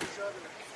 Bir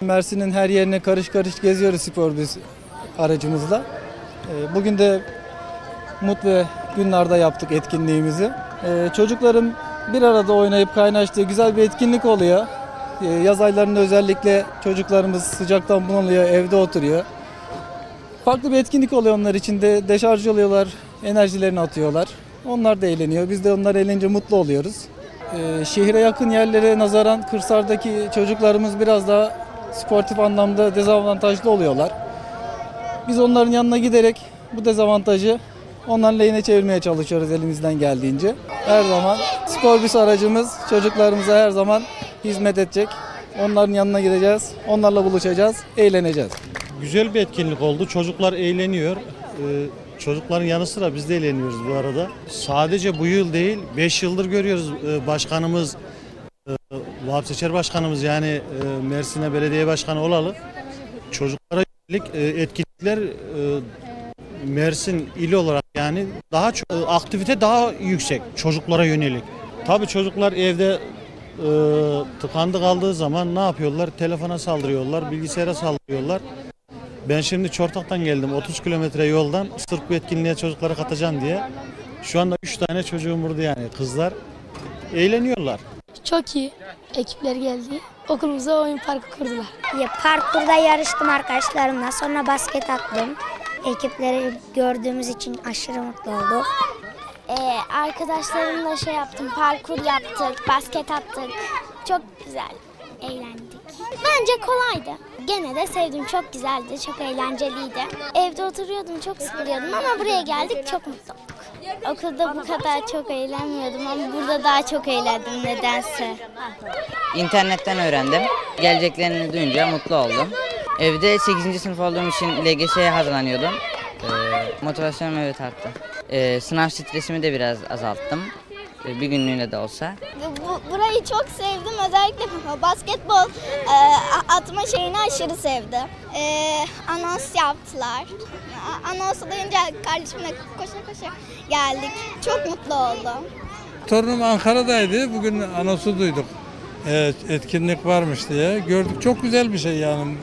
Mersin'in her yerine karış karış geziyoruz spor biz aracımızla. Ee, Bugün de Mut ve Günlar'da yaptık etkinliğimizi. Ee, Çocukların bir arada oynayıp kaynaştığı güzel bir etkinlik oluyor. Ee, Yaz aylarında özellikle çocuklarımız sıcaktan bunalıyor, evde oturuyor. Farklı bir etkinlik oluyor onlar için de deşarj oluyorlar, enerjilerini atıyorlar. Onlar da eğleniyor, biz de onlar eğlenince mutlu oluyoruz. Ee, Şehire yakın yerlere nazaran kırsardaki çocuklarımız biraz daha sportif anlamda dezavantajlı oluyorlar. Biz onların yanına giderek bu dezavantajı onların lehine çevirmeye çalışıyoruz elimizden geldiğince. Her zaman spor bir aracımız çocuklarımıza her zaman hizmet edecek. Onların yanına gideceğiz, onlarla buluşacağız, eğleneceğiz. Güzel bir etkinlik oldu. Çocuklar eğleniyor. Ee, çocukların yanı sıra biz de eğleniyoruz bu arada. Sadece bu yıl değil, 5 yıldır görüyoruz Ee, başkanımız, e, Vahap Seçer Başkanımız yani e, Mersin'e belediye başkanı olalı. çocuklara yönelik e, etkinlikler e, Mersin ili olarak yani daha aktivite daha yüksek çocuklara yönelik. Tabii çocuklar evde e, tıkandı kaldığı zaman ne yapıyorlar? Telefona saldırıyorlar, bilgisayara saldırıyorlar. Ben şimdi Çortak'tan geldim 30 kilometre yoldan sırf bu etkinliğe çocuklara katacağım diye. Şu anda 3 tane çocuğum burada yani kızlar eğleniyorlar. Çok iyi. Ekipler geldi. Okulumuza oyun parkı kurdular. Ya, parkurda yarıştım arkadaşlarımla. Sonra basket attım. Ekipleri gördüğümüz için aşırı mutlu olduk. Ee, arkadaşlarımla şey yaptım, parkur yaptık, basket attık. Çok güzel, eğlendik. Bence kolaydı. Gene de sevdim, çok güzeldi, çok eğlenceliydi. Evde oturuyordum, çok sıkılıyordum ama buraya geldik, çok mutlu. Okulda bu kadar çok eğlenmiyordum ama burada daha çok eğlendim nedense. İnternetten öğrendim. Geleceklerini duyunca mutlu oldum. Evde 8. sınıf olduğum için LGS'ye hazırlanıyordum. Ee, motivasyonum evet arttı. Ee, sınav stresimi de biraz azalttım. Ee, bir günlüğüne de olsa. Bu, burayı çok sevdim, özellikle basketbol e, atma şeyini aşırı sevdim. E, anons yaptılar. Anonsu duyunca kardeşimle koşa koşa geldik. Çok mutlu oldum. Torunum Ankara'daydı. Bugün anonsu duyduk. Evet, etkinlik varmış diye. Gördük. Çok güzel bir şey yani.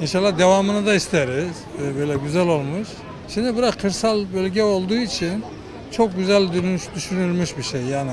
İnşallah devamını da isteriz. Ee, Böyle güzel olmuş. Şimdi bırak kırsal bölge olduğu için çok güzel düşünülmüş bir şey yani.